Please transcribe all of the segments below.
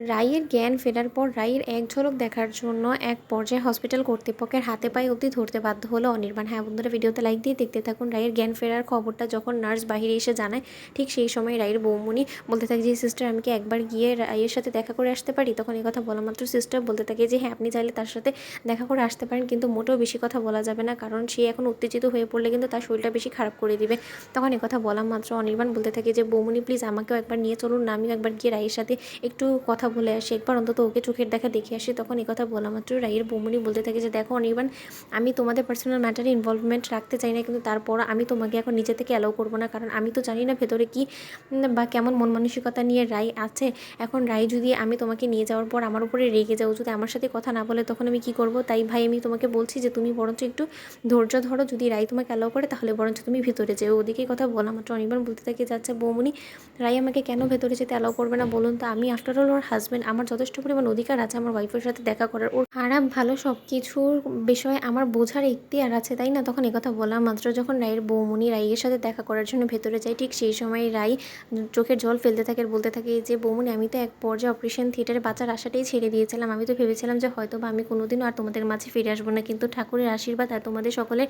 রাইয়ের জ্ঞান ফেরার পর রায়ের এক ঝলক দেখার জন্য এক পর্যায়ে হসপিটাল কর্তৃপক্ষের হাতে পায়ে অবধি ধরতে বাধ্য হলো অনির্বাণ। হ্যাঁ বন্ধুরা, ভিডিওতে লাইক দিয়ে দেখতে থাকুন রায়ের জ্ঞান ফেরার খবরটা যখন নার্স বাহিরে এসে জানায়, ঠিক সেই সময় রায়ের বৌমনি বলতে থাকে যে, সিস্টার, আমি কি একবার গিয়ে রায়ের সাথে দেখা করে আসতে পারি? তখন এই কথা বলা মাত্র সিস্টার বলতে থাকে যে হ্যাঁ আপনি চাইলে তার সাথে দেখা করে আসতে পারেন, কিন্তু মোটেও বেশি কথা বলা যাবে না, কারণ সে এখন উত্তেজিত হয়ে পড়লে কিন্তু তার শরীরটা বেশি খারাপ করে দিবে। তখন এই কথা বলা মাত্র অনির্বাণ বলতে থাকে যে, বৌমনি, প্লিজ আমাকেও একবার নিয়ে চলুন, না, আমিও একবার গিয়ে রায়ের সাথে একটু কথা বলে আসি। একবার অন্তত ওকে চোখের দেখা দেখে আসি, তখন এই কথা বলা মাত্র রাইয়ের বৌমনি বলতে থাকে যে, দেখো অনির্বাণ, আমি তোমাদের পার্সোনাল ম্যাটারে ইনভলভমেন্ট রাখতে চাই না, কিন্তু তারপর আমি তোমাকে এখন নিজে থেকে অ্যালাউ করব না। কারণ আমি তো জানি না ভেতরে কি বা কেমন মন মানসিকতা নিয়ে রাই আছে। এখন রাই যদি আমি তোমাকে নিয়ে যাওয়ার পর আমার উপরে রেগে যাও, যদি আমার সাথে কথা না বলে, তখন আমি কি করব? তাই ভাই, আমি তোমাকে বলছি যে, তুমি বরঞ্চ একটু ধৈর্য ধরো। যদি রাই তোমাকে অ্যালাউ করে, তাহলে বরঞ্চ তুমি ভিতরে যেও। ওদিকে কথা বলা মাত্র অনির্বাণ বলতে থাকে যাচ্ছে বৌমনি, রাই আমাকে কেন ভেতরে যেতে অ্যালাউ করবে না বলুন তো? আমি আফটার অল ওর হাজব্যান্ড আমার যথেষ্ট পরিমাণ অধিকার আছে আমার ওয়াইফের সাথে দেখা করার। ওর খারাপ, ভালো সব কিছুর বিষয়ে আমার বোঝার ইখতিয়ার আছে, তাই না? তখন কথা বলা মাত্র যখন রায়ের বৌমনি রায়ের সাথে দেখা করার জন্য ভেতরে যায়, ঠিক সেই সময় রায় চোখের জল ফেলতে থাকে বলতে থাকে যে বৌমনি আমি তো এক পর্যায়ে অপারেশন থিয়েটারে বাঁচার আশাটাই ছেড়ে দিয়েছিলাম। আমি তো ভেবেছিলাম যে হয়তো বা আমি কোনোদিনও আর তোমাদের মাঝে ফিরে আসব না। কিন্তু ঠাকুরের আশীর্বাদ আর তোমাদের সকলের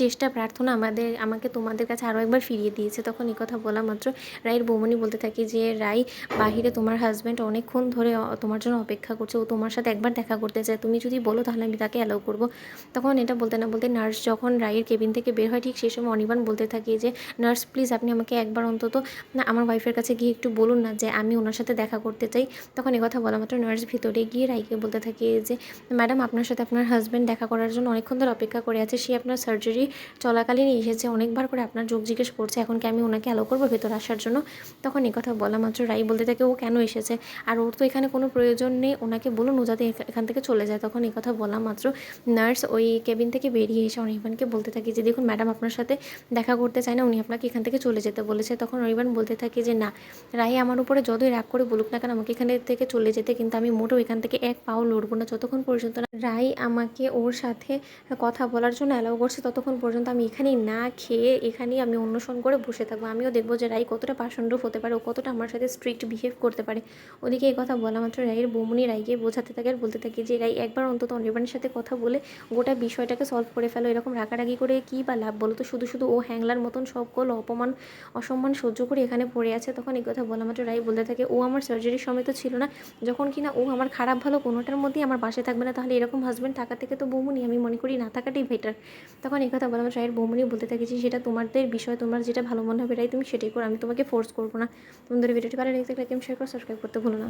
চেষ্টা, প্রার্থনা আমাদের, আমাকে তোমাদের কাছে আরও একবার ফিরিয়ে দিয়েছে। তখন কথা বলা মাত্র রায়ের বৌমনি বলতে থাকে যে, রায়, বাহিরে তোমার হাজব্যান্ড অনেকক্ষণ ধরে তোমার জন্য অপেক্ষা করছে, ও তোমার সাথে একবার দেখা করতে চায়, তুমি যদি বলো তাহলে আমি তাকে অ্যালাউ করব। তখন এটা বলতে না বলতে নার্স যখন রায়ের কেবিন থেকে বের হয়, ঠিক সেই সময় অনির্বাণ বলতে থাকে যে নার্স প্লিজ আপনি আমাকে একবার অন্তত না, আমার ওয়াইফের কাছে গিয়ে একটু বলুন না যে, আমি ওনার সাথে দেখা করতে চাই। তখন কথা বলা মাত্র নার্স ভিতরে গিয়ে রাইকে বলতে থাকে যে ম্যাডাম আপনার সাথে আপনার হাজব্যান্ড দেখা করার জন্য অনেকক্ষণ ধরে অপেক্ষা করে আছে, সে আপনার সার্জারি চলাকালীন এসেছে, অনেকবার করে আপনার যোগ জিজ্ঞেস করছে, এখন কি আমি ওনাকে অ্যালাউ করব ভেতরে আসার জন্য? তখন কথা বলা মাত্র রাই বলতে থাকে, ও কেন এসেছে? আর ওর তো এখানে কোনো প্রয়োজন নেই। ওনাকে বলুন, ও যাতে এখা- এখান থেকে চলে যায়। তখন এই কথা বলা মাত্র। নার্স ওই কেবিন থেকে বেরিয়ে এসে অনির্বাণকে বলতে থাকে যে, দেখুন ম্যাডাম, আপনার সাথে দেখা করতে চায় না। উনি আপনাকে এখান থেকে চলে যেতে বলেছে। তখন অনির্বাণ বলতে থাকে যে, না, রায় আমার উপরে যতই রাগ করে বলুক না কেন, আমাকে এখানে থেকে চলে যেতে, কিন্তু আমি মোটেও এখান থেকে এক পাও লড়বো না। যতক্ষণ পর্যন্ত রাই আমাকে ওর সাথে কথা বলার জন্য অ্যালাউ করছে, ততক্ষণ পর্যন্ত আমি এখানেই না খেয়ে এখানেই আমি অন্বেষণ করে বসে থাকব। আমিও দেখব যে রাই কতটা পাষণ্ডব হতে পারে, ও কতটা আমার সাথে স্ট্রিক্ট বিহেভ করতে পারে। ওদিকে এই কথা বলা মাত্র রায়ের বৌমনি রায়কে বোঝাতে থাকে আর বলতে থাকে যে, রায়, একবার অন্তত অনির্বাণের সাথে কথা বলে গোটা বিষয়টাকে সলভ করে ফেলো। এরকম রাগারাগি করে কী বা লাভ বলো তো? শুধু শুধু ও হ্যাংলার মতন সকল অপমান, অসম্মান সহ্য করে এখানে পড়ে আছে। তখন এই কথা বলা মাত্র রায় বলতে থাকে, ও আমার সার্জারির সময় তো ছিল না। যখন কিনা ও আমার খারাপ ভালো কোনোটার মধ্যেই আমার পাশে থাকবে না, তাহলে এরকম হাজব্যান্ড থাকা থেকে তো বৌমনি, আমি মনে করি, না থাকাটাই বেটার তখন এই কথা বলা মাত্র রায়ের বৌমনি বলতে থাকে যে, সেটা তোমাদের বিষয়, তোমার যেটা ভালো মনে হবে রাই তুমি সেটাই করো, আমি তোমাকে ফোর্স করব না। তোমাদের ভিডিওটি ভালো লেগে থাকলে শেয়ার করে সাবস্ক্রাইব করতে ভুলো না।